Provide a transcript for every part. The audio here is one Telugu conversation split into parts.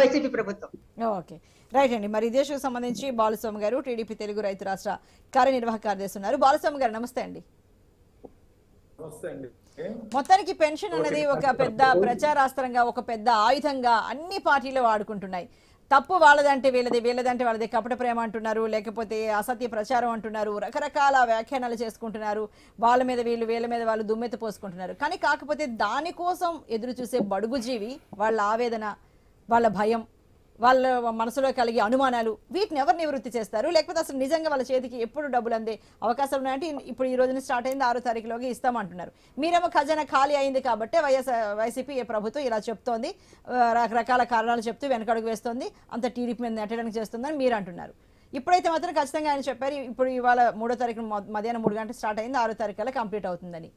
వైసీపీ ప్రభుత్వం. ఓకే. రైట్ అండి. మరి ఇదే షోకి సంబంధించి బాలస్వామి గారు టీడీపీ తెలుగు రైతు రాష్ట్ర కార్యనిర్వాహక కార్యదర్శి ఉన్నారు బాలస్వామి గారు నమస్తే అండి. మొత్తానికి పెన్షన్ అనేది ఒక పెద్ద ప్రచారాస్త్రంగా ఒక పెద్ద ఆయుధంగా అన్ని పార్టీలు వాడుకుంటున్నాయి. తప్పు వాళ్ళదంటే వీళ్ళది వీళ్ళదంటే వాళ్ళది. కపట ప్రేమ అంటున్నారు లేకపోతే అసత్య ప్రచారం అంటున్నారు రకరకాల వ్యాఖ్యానాలు చేసుకుంటున్నారు. వాళ్ళ మీద వీళ్ళు వీళ్ళ మీద వాళ్ళు దుమ్మెత్తి పోసుకుంటున్నారు. కానీ కాకపోతే దానికోసం ఎదురు చూసే బడుగు జీవి వాళ్ళ ఆవేదన వాళ్ళ భయం వాళ్ళ మనసులో కలిగే అనుమానాలు వీటిని ఎవరు నివృత్తి చేస్తారు? లేకపోతే అసలు నిజంగా వాళ్ళ చేతికి ఎప్పుడు డబ్బులు అందే అవకాశాలు ఉన్నాయంటే ఇప్పుడు ఈ రోజున స్టార్ట్ అయింది ఆరో తారీఖులోకి ఇస్తామంటున్నారు. మీరేమో ఖజానా ఖాళీ అయింది కాబట్టి వైఎస్ వైసీపీ ప్రభుత్వం ఇలా చెప్తోంది. రకరకాల కారణాలు చెప్తూ వెనకడుగు వేస్తోంది. అంత టీడీపీ మీద నెట్టడానికి చేస్తుందని మీరు అంటున్నారు ఇప్పుడైతే మాత్రం ఖచ్చితంగా ఆయన చెప్పారు ఇప్పుడు ఇవాళ మూడో తారీఖు మధ్యాహ్నం మూడు గంటలు స్టార్ట్ అయింది ఆరో తారీఖు కల్లా కంప్లీట్ అవుతుందని.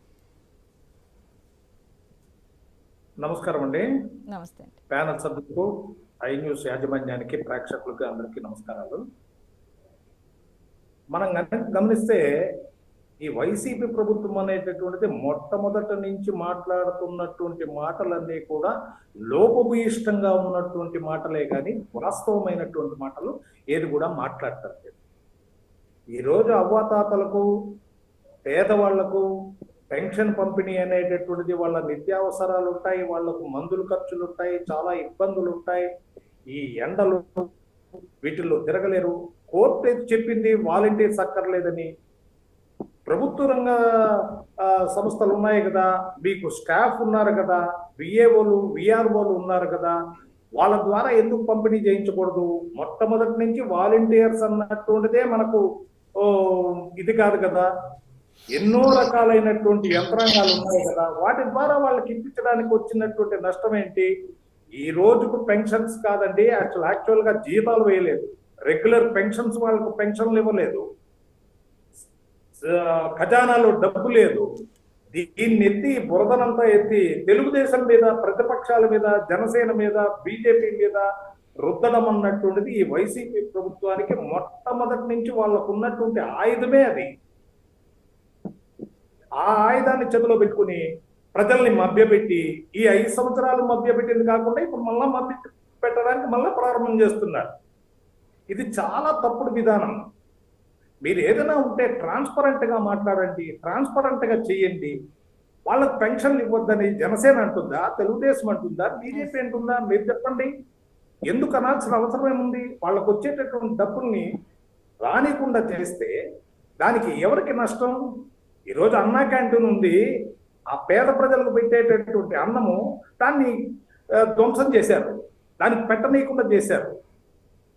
నమస్కారం అండి. నమస్తే అండి. ప్యానల్ సభ్యులకు ఐ న్యూస్ యాజమాన్యానికి ప్రేక్షకులకు అందరికీ నమస్కారాలు. మనం గమనిస్తే ఈ వైసీపీ ప్రభుత్వం అనేటటువంటిది మొట్టమొదటి నుంచి మాట్లాడుతున్నటువంటి మాటలన్నీ కూడా లోపభూయిష్టంగా ఉన్నటువంటి మాటలే కానీ వాస్తవమైనటువంటి మాటలు ఏది కూడా మాట్లాడతారు ఈరోజు అవ్వాతాతలకు పేదవాళ్ళకు పెన్షన్ పంపిణీ అనేటటువంటిది వాళ్ళ నిత్యావసరాలు ఉంటాయి వాళ్ళకు మందులు ఖర్చులు ఉంటాయి చాలా ఇబ్బందులు ఉంటాయి. ఈ ఎండలు వీటిల్లో తిరగలేరు. కోర్టు చెప్పింది వాలంటీర్స్ అక్కర్లేదని ప్రభుత్వ రంగ సంస్థలు ఉన్నాయి కదా. మీకు స్టాఫ్ ఉన్నారు కదా. విఏఓలు విఆర్ఓలు ఉన్నారు కదా. వాళ్ళ ద్వారా ఎందుకు పంపిణీ చేయించకూడదు? మొట్టమొదటి నుంచి వాలంటీర్స్ అన్నటువంటిదే మనకు ఇది కాదు కదా. ఎన్నో రకాలైనటువంటి యంత్రాంగాలు ఉన్నాయి కదా. వాటి ద్వారా వాళ్ళకి ఇప్పించడానికి వచ్చినటువంటి నష్టం ఏంటి? ఈ రోజుకు పెన్షన్స్ కాదండి అసలు యాక్చువల్గా జీతాలు వేయలేదు. రెగ్యులర్ పెన్షన్స్ వాళ్ళకు పెన్షన్లు ఇవ్వలేదు. ఖజానాలో డబ్బు లేదు. దీన్ని ఎత్తి బురదనంతా ఎత్తి తెలుగుదేశం మీద ప్రతిపక్షాల మీద జనసేన మీద బీజేపీ మీద రుద్దడం అన్నటువంటిది ఈ వైసీపీ ప్రభుత్వానికి మొట్టమొదటి నుంచి వాళ్ళకు ఉన్నటువంటి ఆయుధమే అది. ఆ ఆయుధాన్ని చేతిలో పెట్టుకుని ప్రజల్ని మభ్యపెట్టి ఈ ఐదు సంవత్సరాలు మభ్యపెట్టింది కాకుండా ఇప్పుడు మళ్ళా మభ్య పెట్టడానికి మళ్ళా ప్రారంభం చేస్తున్నారు. ఇది చాలా తప్పుడు విధానం. మీరు ఏదైనా ఉంటే ట్రాన్స్పరెంట్గా మాట్లాడండి ట్రాన్స్పరెంట్గా చెయ్యండి వాళ్ళకి పెన్షన్లు ఇవ్వద్దని జనసేన అంటుందా తెలుగుదేశం అంటుందా బీజేపీ అంటుందా? మీరు చెప్పండి. ఎందుకు అనాల్సిన అవసరం ఏముంది? వాళ్ళకు వచ్చేటటువంటి డబ్బుల్ని రానికుండా చేస్తే దానికి ఎవరికి నష్టం? ఈరోజు అన్నా క్యాంటీన్ ఉంది. ఆ పేద ప్రజలకు పెట్టేటటువంటి అన్నము దాన్ని ధ్వంసం చేశారు. దానికి పెట్టనీయకుండా చేశారు.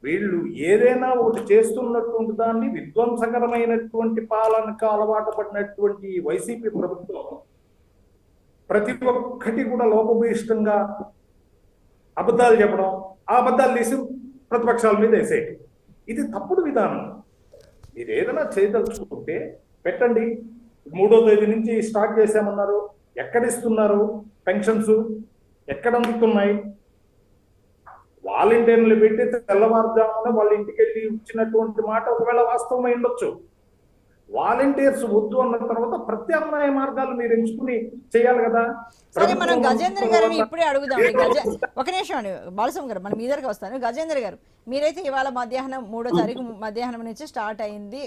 వీళ్ళు ఏదైనా ఒకటి చేస్తున్నటువంటి దాన్ని విధ్వంసకరమైనటువంటి పాలనకు అలవాటు పడినటువంటి వైసీపీ ప్రభుత్వం ప్రతి ఒక్కటి కూడా లోపభీష్టంగా అబద్ధాలు చెప్పడం ఆ అబద్ధాలు తీసి ప్రతిపక్షాల మీద వేసేయటం. ఇది తప్పుడు విధానం. మీరు ఏదైనా చేయదలుచుకుంటే పెట్టండి. మూడో తేదీ నుంచి స్టార్ట్ చేశామన్నారు. ఎక్కడ ఇస్తున్నారు పెన్షన్స్ ఎక్కడ అందుతున్నాయి? వాలంటీర్లు పెట్టి తెల్లవారుజామున వాళ్ళ ఇంటికి వెళ్ళి ఇచ్చినటువంటి మాట ఒకవేళ వాస్తవమై ఉండొచ్చు. వాలంటీర్స్ వద్దు అన్న తర్వాత ప్రత్యామ్నాయ మార్గాలు మీరు ఎంచుకుని చేయాలి కదా. సరే మనం గజేంద్ర గారిని ఇప్పుడే అడుగుదాం. ఒక నిమిషం బాలస్వామి గారు మనం మీ దగ్గరకు వస్తాను. గజేంద్ర గారు మీరైతే ఇవాళ మధ్యాహ్నం మూడో తారీఖు మధ్యాహ్నం నుంచి స్టార్ట్ అయింది.